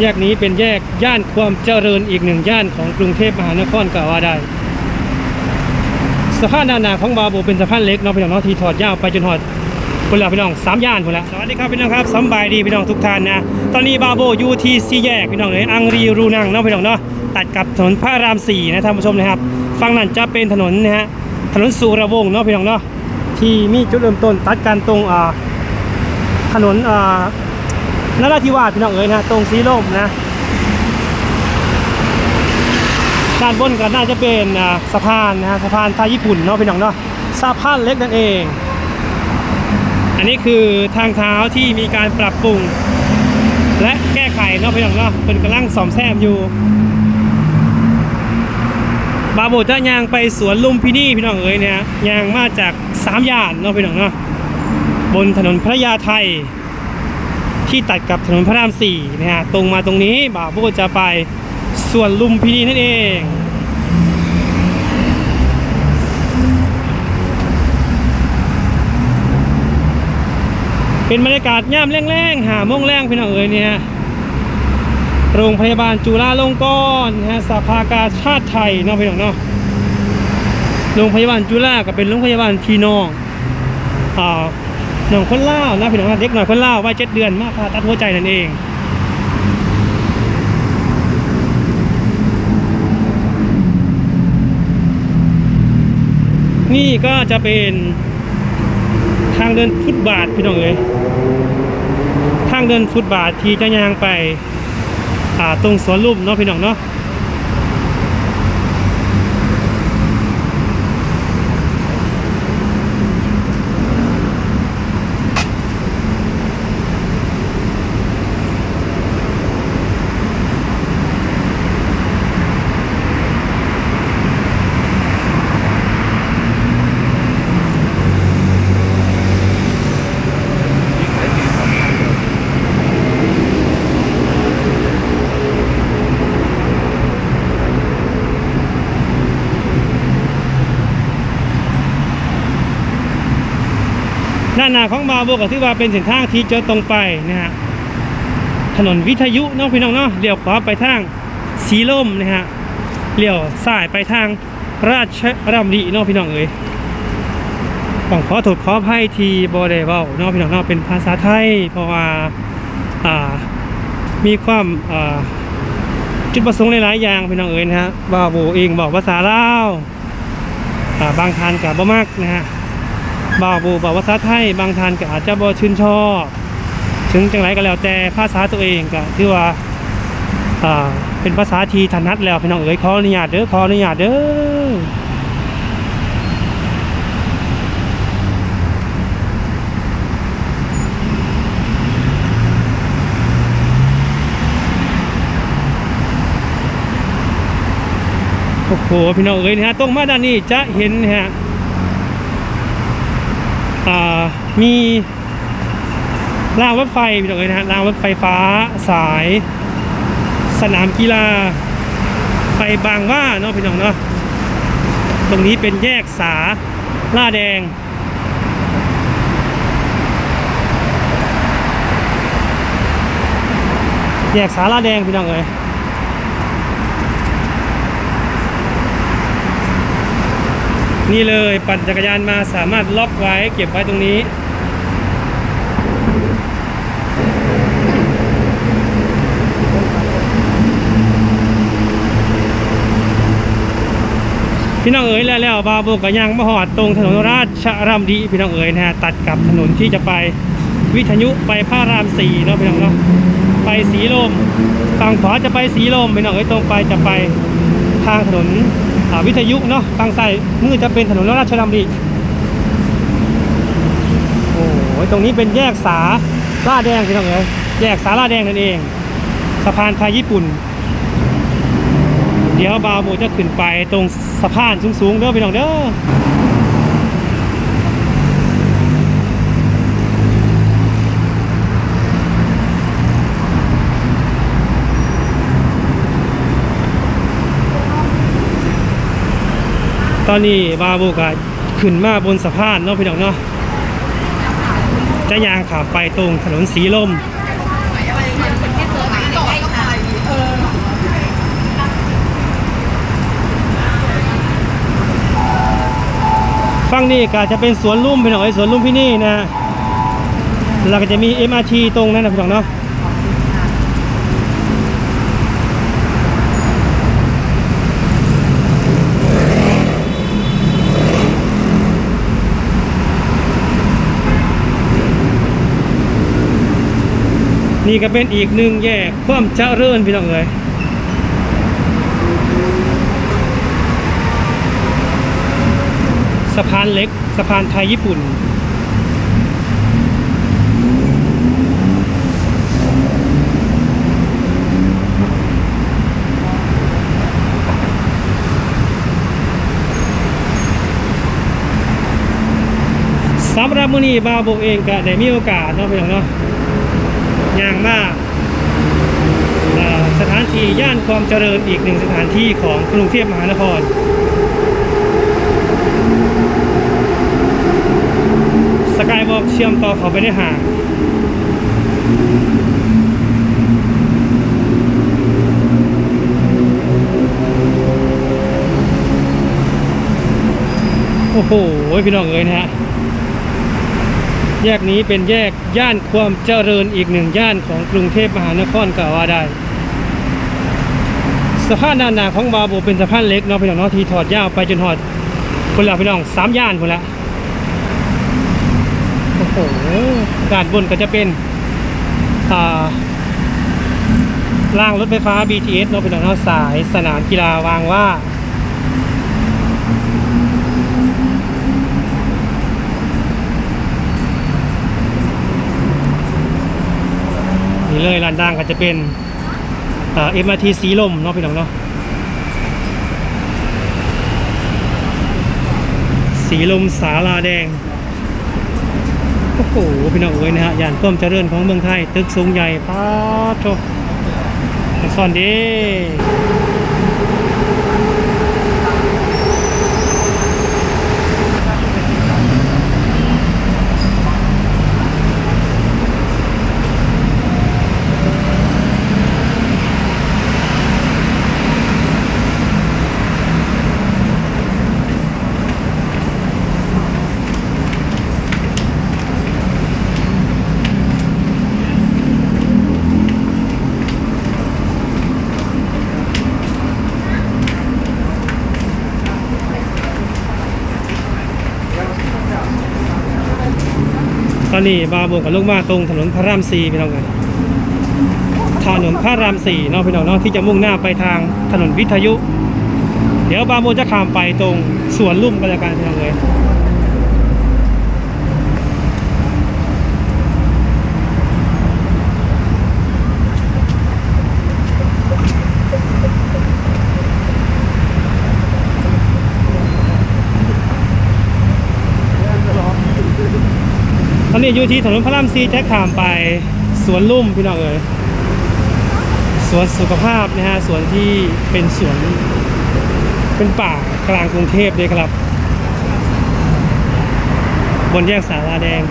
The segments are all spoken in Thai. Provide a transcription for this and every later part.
แยกนี้เป็นแยกย่านความเจริญอีกหนึ่งย่านของกรุงเทพมหานครก็ว่าได้สะพานด้านหน้าของบาโบเป็นสะพานเล็กเนาะพี่น้องเนาะที่ถอดยาวไปจนหอดคนละพี่น้องสามย่านคนละสวัสดีครับพี่น้องครับสบายดีพี่น้องทุกท่านนะตอนนี้บาโบอยู่ที่สี่แยกพี่น้องเลยอังรีรูนังเนาะพี่น้องเนาะตัดกับถนนพระรามสี่นะท่านผู้ชมนะครับฝั่งนั้นจะเป็นถนนนะฮะถนนสุรวงศ์เนาะพี่น้องเนาะที่มีจุดเริ่มต้นตัดกันตรงอ่าถนนอ่า นราธิวาสพี่น้องเอ๋ยนะตรงสีลมนะด้านบนก็น่าจะเป็นสะพานนะฮะสะพานไทยญี่ปุ่นเนาะพี่น้องเนาะสะพานเล็กนั่นเอง อันนี้คือทางเท้าที่มีการปรับปรุง และแก้ไขเนาะพี่น้องเนาะเป็นกำลังซ่อมแซมอยู่ บาโบจะยางไปสวนลุมพินีพี่น้องเอ๋ยเนี่ยยางมาจากสามย่านเนาะพี่น้องเนาะบนถนนพระยาไทย ที่ตัดกับถนนพระรามสี่นะฮะตรงมาตรงนี้บ่าวโบจะไปส่วนลุมพินีนั่นเองเป็นบรรยากาศย่ามแรงๆ หาโมงแรงพี่น้องเอ๋ยเนี่ยโรงพยาบาลจุฬาลงกรณ์นะฮะสภากาชาติไทยเนาะพี่น้องเนาะโรงพยาบาลจุฬาก็เป็นโรงพยาบาลที่น้องอ่า หนองคนเล่านะพี่น้องเด็กหน่อยคนเล่าวัยเจ็ดเดือนมาผ่าตัดหัวใจนั่นเองนี่ก็จะเป็นทางเดินฟุตบาทพี่น้องเอ๋ยทางเดินฟุตบาทที่จะยางไปตรงสวนลุ่มเนาะพี่น้องเนาะ ด้านหน้าของบาโบก็ถือว่าเป็นเส้นทางที่จะตรงไปนะฮะถนนวิทยุน้องพี่น้องเนาะเลี้ยวขวาไปทางสีลมนะฮะเลี้ยวซ้ายไปทางราชรำดีเนาะพี่น้องเอ๋ยต้องขอโทษขอภัยที่บอได้เว้าเนาะพี่น้องเนาะเป็นภาษาไทย เพราะว่าอ่ามีความอ่าจุดประสงค์หลายๆอย่างพี่น้องเอ๋ยนะฮะบาโบเองบอกภาษาลาวอ่าบางทานกับบ่มากนะฮะ บ่าวบูบอกภาษาไทยบางท่านก็อาจจะบ่ชื่นชอบถึงจังไรก็แล้วแต่ภาษาตัวเองก็ถือว่าอ่าเป็นภาษาทีถนัดแล้วพี่น้องเอ๋ยขออนุญาตเด้อขออนุญาตเด้อโอ้โหพี่น้องเอ๋ยนะฮะตรงมาด้านนี้จะเห็นนะฮะ มีรางรถไฟพี่น้องเอ๋ยนะฮะรางรถไฟฟ้าสาย สนามกีฬา ไปบางว่าเนาะพี่น้องเนาะตรงนี้เป็นแยกสาล่าแดงแยกสาลาแดงพี่น้องเอ๋ย นี่เลยปั่นจักรยานมาสามารถล็อกไว้เก็บไว้ตรงนี้ พี่น้องเอ๋ยแล้วแล้วบาโบกับยางมหอดตรงถนนราชรำดีพี่น้องเอ๋ยนะฮะตัดกับถนนที่จะไปวิทยุไปพระรามสี่เนาะพี่น้องเนาะไปสีลมฝั่งขวาจะไปสีลมพี่น้องเอ๋ยตรงไปจะไปทางถนน วิทยุเนาะบางซ้ายมือจะเป็นถนนราชดำริโอ้โหตรงนี้เป็นแยกสาลาแดงพี่น้องเอ๋ยแยกสาลาแดงนั่นเองสะพานไทยญี่ปุ่น เดี๋ยวบาวโบจะขึ้นไปตรงสะพานสูงๆเด้อพี่น้องเด้อ ตอนนี้บาโบกะขึ้นมาบนสะพานเนาะพี่น้องเนาะจะยางขับไปตรงถนนสีลมฝั่งนี้ก็จะเป็นสวนลุ่มพี่น้องสวนลุ่มพี่นี่นะเราก็จะมี MRT ตรงนั้นนะพี่น้องเนาะ นี่ก็เป็นอีกหนึ่งแยกความเจริญพี่น้องเอ้ยสะพานเล็กสะพานไทยญี่ปุ่น สำหรับมื้อนี้บาวบกเองก็ได้มีโอกาสเนาะพี่น้องเนาะ อย่างมากสถานที่ย่านความเจริญอีกหนึ่งสถานที่ของกรุงเทพมหานคร สกายวอล์กเชื่อมต่อเขาไปในห่างโอ้โหพี่น้องเอ๋ยนะฮะ แยกนี้เป็นแยกย่านความเจริญอีกหนึ่งย่านของกรุงเทพมหานครก็ว่าได้สะพานด้านหน้าของบาโบเป็นสะพานเล็กเนาะพี่น้องเนาะที่ถอดยาวไปจนหอดคนละพี่น้องสามย่านคนละโอ้โหด้านบนก็จะเป็นอ่าล่างรถไฟฟ้า BTS เนาะเป็นเอาสายสนามกีฬาวางว่า นี่เลยลานด่างก็จะเป็นอ่า MRT สีลมเนาะพี่น้องเนาะสีลมสาลาแดงโอ้โหพี่น้องเอ้ยนะฮะย่านเพิ่มเจริญของเมืองไทย ตึกสูงใหญ่ป้าดโถสอนดี ตอนนี้บาโบกับลูกมาตรงถนนพระรามสี่พี่น้องเลยถนนพระรามสี่เนาะพี่น้องเนาะที่จะมุ่งหน้าไปทางถนนวิทยุ เดี๋ยวบาโบจะข้ามไปตรงสวนลุ่มกันล้วกันพี่น้องเลย อนนี้อยู่ที่ถนนพระรามซีแจ็คขามไปสวนลุ่มพี่น้องเอ๋ยสวนสุขภาพนะฮะสวนที่เป็นสวนเป็นป่ากลางกรุงเทพเลยครับ บนแยกสาราแดง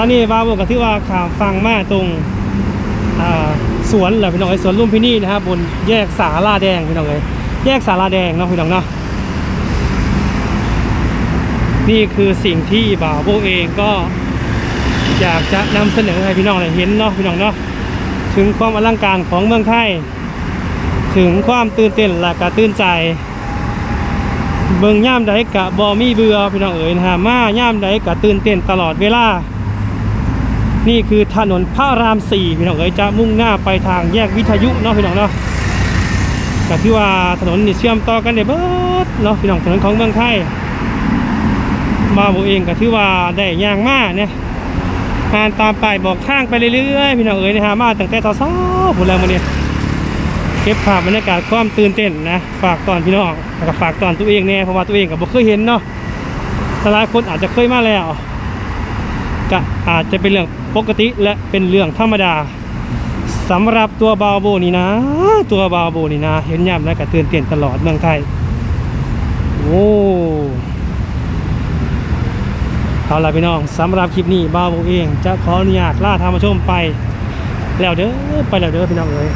ตอนนี้บาบกกับที่ว่าข่าวฟังมาตรงสวนแหละพี่น้องไอ้สวนลุมพินี่นะครับบนแยกสาลาแดงพี่น้องเลยแยกสาลาแดงเนาะพี่น้องเนาะนี่คือสิ่งที่บ่าวโบเองก็อยากจะนำเสนอให้พี่น้องได้เห็นเนาะพี่น้องเนาะถึงความอลังการของเมืองไทย ถึงความตื่นเต้นและก็ตื่นใจ เบิ่งย่ามใดกะบอมีเบื่อพี่น้องเอ๋ยนะฮะมาย่ามใดกะตื่นเต้นตลอดเวลา นี่คือถนนพระรามสี่พี่น้องเอ๋ยจะมุ่งหน้าไปทางแยกวิทยุเนาะพี่น้องเนาะก็ที่ว่าถนนนี่เชื่อมต่อกันได้เบิดเนาะพี่น้องถนนของเมืองไทยมาโบเองก็ที่ว่าได้ย่างมากเนี่ยอ่านตามป้ายบอกทางไปเรื่อยๆพี่น้องเอ๋ยนะฮะมาตั้งแต่เช้าผมแล้วมื้อนี้เก็บภาพบรรยากาศความตื่นเต้นนะฝากตอนพี่น้องแล้วก็ฝากตอนตัวเองแน่เพราะว่าตัวเองก็บ่เคยเห็นเนาะหลายคนอาจจะเคยมาแล้ว ก็อาจจะเป็นเรื่องปกติและเป็นเรื่องธรรมดาสำหรับตัวบาโบนี่นะ ตัวบาโบนี่นะ เห็นย่ำแล้วก็เตือนเตียนตลอดเมืองไทย โอ้เอาล่ะพี่น้องสำหรับคลิปนี้บาโบเองจะขออนุญาตล่าทานผู้ชมไป แล้วเด้อไปแล้วเด้อพี่น้องเอ้ย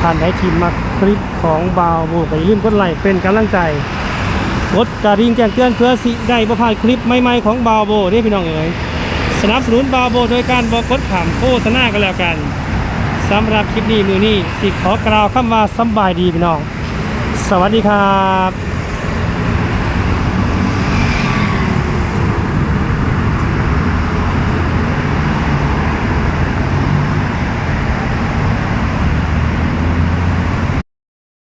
ผ่านได้ทีมมาคลิปของบาโบไปลืมกดไลค์เป็นกำลังใจ กดกระดิ่งแจ้งเตือนเพื่อสิได้ประพลาดคลิปใหม่ๆของบาโบได้พี่น้องเอ๋ยสนับสนุนบาโบโดยการบอกกดขามโฆษณากันแล้วกันสำหรับคลิปนี้มือนี้สิขอกล่าวคำว่าสบายดีพี่น้อง สวัสดีครับ